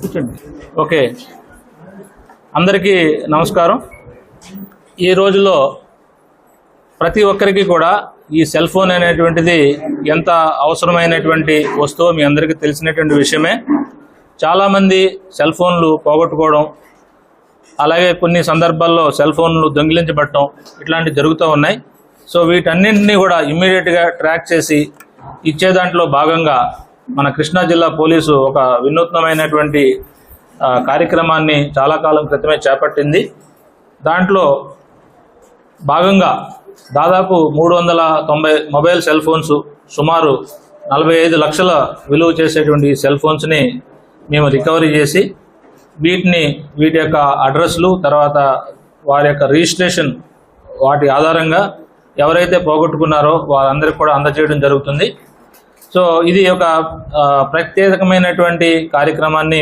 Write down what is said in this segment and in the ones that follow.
కూర్చోండి. ఓకే. అందరికీ నమస్కారం. ఈ రోజుల్లో ప్రతి ఒక్కరికి కూడా ఈ సెల్ ఫోన్ అనేటువంటిది ఎంత అవసరమైనటువంటి వస్తువు మీ అందరికీ తెలిసినటువంటి విషయమే. చాలామంది సెల్ ఫోన్లు పోగొట్టుకోవడం అలాగే కొన్ని సందర్భాల్లో సెల్ ఫోన్లు దొంగిలించబడటం ఇట్లాంటివి జరుగుతూ ఉన్నాయి. సో వీటన్నింటినీ కూడా ఇమ్మీడియట్గా ట్రాక్ చేసి ఇచ్చే దాంట్లో భాగంగా మన కృష్ణా జిల్లా పోలీసు ఒక వినూత్నమైనటువంటి కార్యక్రమాన్ని చాలా కాలం క్రితమే చేపట్టింది. దాంట్లో భాగంగా దాదాపు మూడు వందల తొంభై మొబైల్ సెల్ ఫోన్స్ సుమారు నలభై ఐదు లక్షల విలువ చేసేటువంటి సెల్ ఫోన్స్ని మేము రికవరీ చేసి వీటిని వీటి యొక్క అడ్రస్లు తర్వాత వారి యొక్క రిజిస్ట్రేషన్ వాటి ఆధారంగా ఎవరైతే పోగొట్టుకున్నారో వారందరికీ కూడా అందజేయడం జరుగుతుంది. సో ఇది ఒక ప్రత్యేకమైనటువంటి కార్యక్రమాన్ని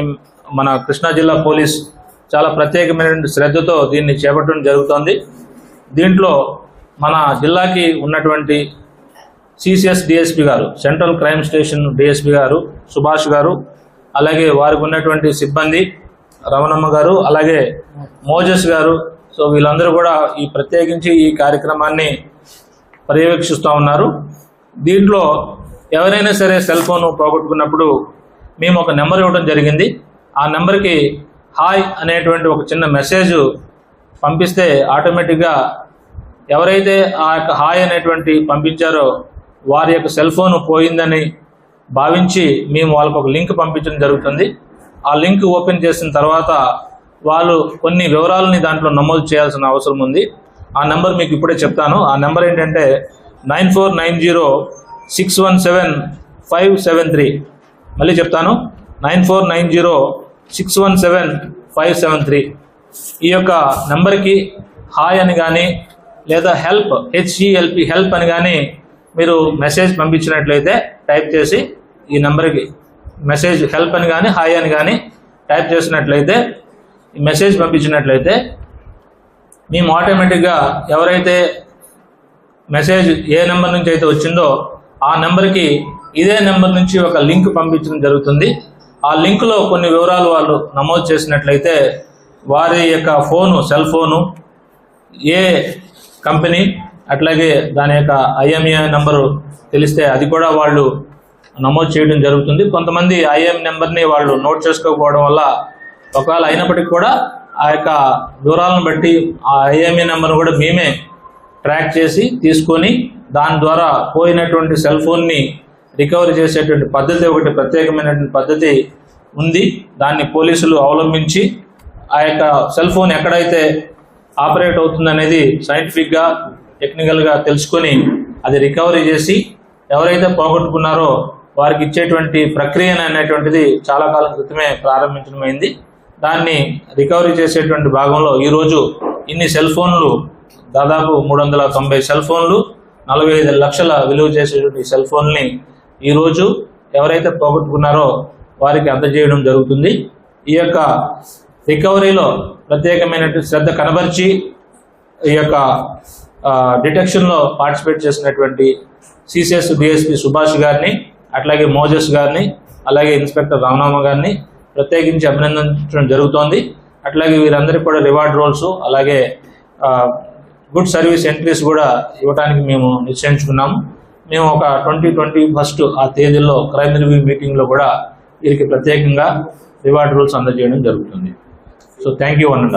మన కృష్ణా జిల్లా పోలీస్ చాలా ప్రత్యేకమైనటువంటి శ్రద్ధతో దీన్ని చేపట్టడం జరుగుతోంది. దీంట్లో మన జిల్లాకి ఉన్నటువంటి CCS DSP garu central crime station DSP garu Subhash garu అలాగే వారికి ఉన్నటువంటి సిబ్బంది రమణమ్మ గారు అలాగే మోజస్ గారు. సో వీళ్ళందరూ కూడా ఈ ప్రత్యేకించి ఈ కార్యక్రమాన్ని పర్యవేక్షిస్తూ ఉన్నారు. దీంట్లో ఎవరైనా సరే సెల్ ఫోన్ పోగొట్టుకున్నప్పుడు మేము ఒక నెంబర్ ఇవ్వడం జరిగింది. ఆ నెంబర్కి హాయ్ అనేటువంటి ఒక చిన్న మెసేజ్ పంపిస్తే ఆటోమేటిక్గా ఎవరైతే ఆ యొక్క హాయ్ అనేటువంటి పంపించారో వారి యొక్క సెల్ ఫోన్ పోయిందని భావించి మేము వాళ్ళకు ఒక లింక్ పంపించడం జరుగుతుంది. ఆ లింక్ ఓపెన్ చేసిన తర్వాత వాళ్ళు కొన్ని వివరాలని దాంట్లో నమోదు చేయాల్సిన అవసరం ఉంది. ఆ నెంబర్ మీకు ఇప్పుడే చెప్తాను. ఆ నెంబర్ ఏంటంటే nine four nine zero six one seven five seven three మళ్ళీ చెప్తాను. Nine four nine zero six one seven five seven three ఈ యొక్క నెంబర్కి హాయ్ అని కానీ లేదా హెల్ప్ హెచ్ఈఎల్పి హెల్ప్ అని కానీ మీరు మెసేజ్ పంపించినట్లయితే టైప్ చేసి ఈ నెంబర్కి మెసేజ్ హెల్ప్ అని కానీ హాయ్ అని కానీ టైప్ చేసినట్లయితే ఈ మెసేజ్ పంపించినట్లయితే మేము ఆటోమేటిక్గా ఎవరైతే మెసేజ్ ఏ నెంబర్ నుంచి అయితే వచ్చిందో ఆ నెంబర్కి ఇదే నెంబర్ నుంచి ఒక లింక్ పంపించడం జరుగుతుంది. ఆ లింక్లో కొన్ని వివరాలు వాళ్ళు నమోదు చేసినట్లయితే వారి యొక్క ఫోను సెల్ ఫోను ఏ కంపెనీ అట్లాగే దాని యొక్క ఐఎంఏ నెంబరు తెలిస్తే అది కూడా వాళ్ళు నమోదు చేయడం జరుగుతుంది. కొంతమంది ఐఎం నెంబర్ని వాళ్ళు నోట్ చేసుకోకపోవడం వల్ల ఒకవేళ అయినప్పటికీ కూడా ఆ యొక్క వివరాలను బట్టి ఆ ఐఎంఏ నెంబర్ను కూడా మేమే ట్రాక్ చేసి తీసుకొని దాని ద్వారా పోయినటువంటి సెల్ ఫోన్ని రికవరీ చేసేటువంటి పద్ధతి ఒకటి ప్రత్యేకమైనటువంటి పద్ధతి ఉంది. దాన్ని పోలీసులు అవలంబించి ఆ యొక్క సెల్ ఫోన్ ఎక్కడైతే ఆపరేట్ అవుతుందనేది సైంటిఫిక్గా టెక్నికల్గా తెలుసుకొని అది రికవరీ చేసి ఎవరైతే పోగొట్టుకున్నారో వారికి ఇచ్చేటువంటి ప్రక్రియ అనేటువంటిది చాలా కాలం క్రితమే ప్రారంభించడమైంది. దాన్ని రికవరీ చేసేటువంటి భాగంలో ఈరోజు ఇన్ని సెల్ ఫోన్లు దాదాపు మూడు వందల తొంభై సెల్ ఫోన్లు నలభై ఐదు లక్షల విలువ చేసేటువంటి సెల్ ఫోన్ని ఈరోజు ఎవరైతే పోగొట్టుకున్నారో వారికి అందజేయడం జరుగుతుంది. ఈ యొక్క రికవరీలో ప్రత్యేకమైనటువంటి శ్రద్ధ కనబరిచి ఈ యొక్క డిటెక్షన్లో పార్టిసిపేట్ చేసినటువంటి సిసిఎస్ డిఎస్పి సుభాష్ గారిని అట్లాగే మోజస్ గారిని అలాగే ఇన్స్పెక్టర్ రామనామ గారిని ప్రత్యేకించి అభినందించడం జరుగుతోంది. అట్లాగే వీరందరికీ కూడా రివార్డ్ రోల్స్ అలాగే గుడ్ సర్వీస్ ఎంట్రీస్ కూడా ఇవ్వడానికి మేము నిశ్చయించుకున్నాము. మేము ఒక ట్వంటీ ట్వంటీ ఫస్ట్ ఆ తేదీలో క్రైమ్ రివ్యూ మీటింగ్లో కూడా వీరికి ప్రత్యేకంగా రివార్డ్ రూల్స్ అందజేయడం జరుగుతుంది. సో థ్యాంక్ యూ అన్న.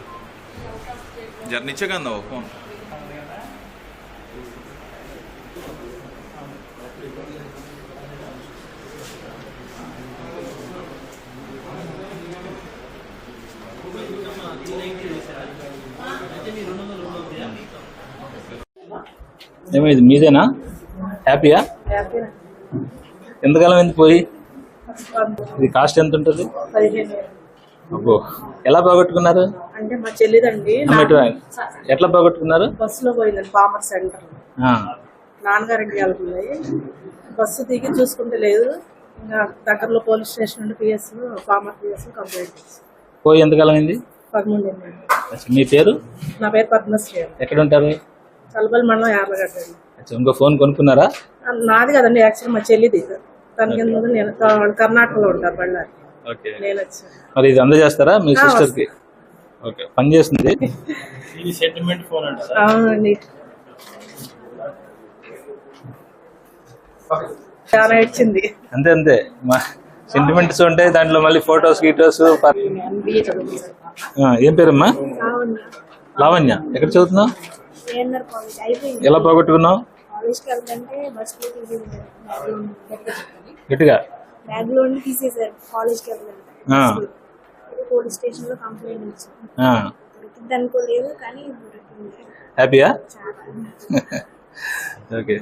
జర కదా ఫోన్ ఏమైంది మీదేనా? హ్యాపీయా ఎంతకాలం ఎందుకు పోయి? ఇది కాస్ట్ ఎంత ఉంటుంది అబ్బో. ఎలా పోగొట్టుకున్నారు అంటే మా చెల్లిదండి. ఎట్లా పోగొట్టుకున్నారు బస్సులో పోయిందండి ఫార్మర్ సెంటర్. నాన్నగారింటి వెళ్తుంది బస్సు దిగి చూసుకుంటే లేదు. ఇంకా దగ్గరలో పోలీస్ స్టేషన్ నుండి పిఎస్ ఫార్మర్ పిఎస్ కంప్లైంట్ పోయి ఎంతకాలం అయింది. పదమూడు మీ పేరు? నా పేరు పద్మశ్రీ ఎక్కడ ఉంటారు చలబల్ మండలం యార్లగడ్డ ఇంకో ఫోన్ కొనుక్కున్నారా? నాది కదండి యాక్చువల్ మా చెల్లిది. తనకి ఎందుకు నేను కర్ణాటకలో ఉంటారు బళ్ళారి. మరి ఇది అందజేస్తారా? మీ సిస్టర్కి ఓకే. పని చేస్తుంది. అవునండి. చాలా ఇచ్చింది అంతే అంతే. మా సెంటిమెంట్స్ ఉంటాయి దాంట్లో మళ్ళీ ఫొటోస్ గీటోస్ ఏం పేరమ్మా? లావణ్య. ఎక్కడ చదువుతున్నావు? ఎలా పోగొట్టుకున్నావు? గట్టిగా. బ్యాగ్లో తీసేసారు కాలేజ్కి వెళ్తుంటే ఆ, పోలీస్ స్టేషన్లో కంప్లైంట్ ఇచ్చాను అనుకోలేదు కానీ హ్యాపీయా ఓకే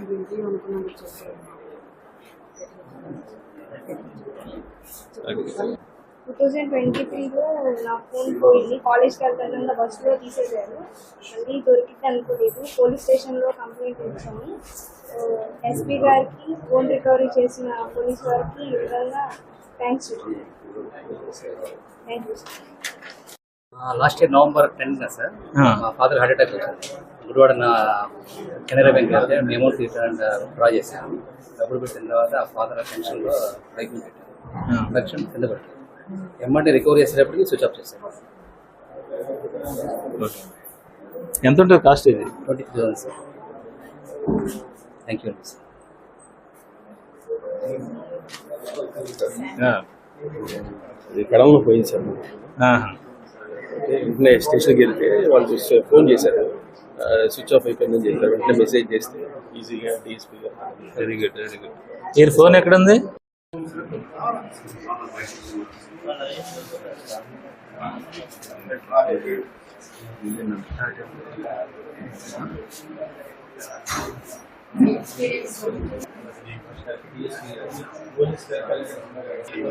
టూ థౌజండ్ ట్వంటీ త్రీలో నా ఫోన్ పోయింది కాలేజ్కి వెళ్తుంటే బస్సులో తీసేసారు మళ్ళీ దొరికింది అనుకోలేదు. పోలీస్ స్టేషన్లో కంప్లైంట్ ఇచ్చాము. ఎస్పీ గారికి ఫోన్ రికవరీ చేసిన పోలీస్ వారికి ఈ విధంగా thanks thank you last year November tenth sir. మా ఫాదర్ హార్ట్ అటాక్ వచ్చింది. గుడివాడ నా కెనరా బ్యాంక్ వెళ్తే అమౌంట్ డ్రా చేశాను. డబ్బులు పెట్టిన తర్వాత ఆ ఫాదర్ టెన్షన్లో బైక్ పెట్టాను కింద పట్టాను ఎమ్మంటే రికవరీ చేసేటప్పటికి స్విచ్ ఆఫ్ ఓకే ఎంత ఉంటుంది కాస్ట్ ఇది? Twenty three thousand sir thank you అండి సార్ కడవలో పోయింది సార్ వెంటనే స్టేషన్కి వెళ్తే వాళ్ళు ఫోన్ చేశారు. స్విచ్ ఆఫ్ అయిపోయిందని చెప్పారు. వెంటనే మెసేజ్ చేస్తే ఈజీగా డీఎస్పీగా. వెరీ గుడ్ వెరీ గుడ్ ఈ ఫోన్ ఎక్కడ ఉంది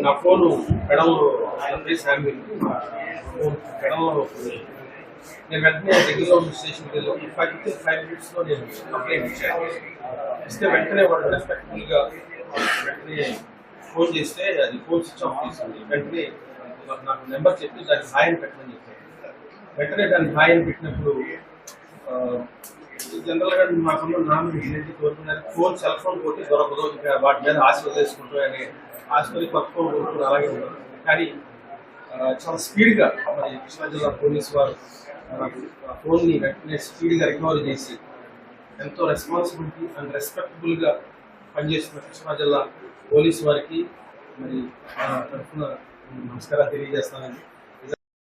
నా ఫోన్ పెడంలో పెడంలో నేను వెంటనే దగ్గరలో ఉన్న స్టేషన్కి వెళ్ళి ఫైవ్ విత్ ఫైవ్ మినిట్స్లో నేను కంప్లైంట్ ఇచ్చాను. ఇస్తే వెంటనే వాళ్ళు రెస్పెక్ట్ఫుల్గా వెంటనే ఫోన్ చేస్తే అది ఫోన్ స్విచ్ ఆఫ్ చేసింది వెంటనే నాకు- నాకు నెంబర్ చెప్పి దాన్ని హాయ్ అని పెట్టమని చెప్పాను వెంటనే దాన్ని హాయ్ అని పెట్టినప్పుడు జనరల్గా మాకున్న నాన్న ఏంటి కోరుకున్నారు ఫోన్ సెల్ ఫోన్ కొట్టి దొరకదు ఇంకా వాటి మీద ఆశ వదిలేసుకుంటూ అని ఆశపడి కొత్త ఫోన్ కొనుక్కుని అలాగే ఉన్నారు కానీ చాలా స్పీడ్గా మరి కృష్ణా జిల్లా పోలీస్ వారు ఆ ఫోన్ని వెంటనే స్పీడ్గా రికవరీ చేసి ఎంతో రెస్పాన్సిబిలిటీ అండ్ రెస్పెక్టబుల్గా పనిచేస్తున్న కృష్ణా జిల్లా పోలీస్ వారికి మరి తరఫున నమస్కారాలు తెలియజేస్తానండి.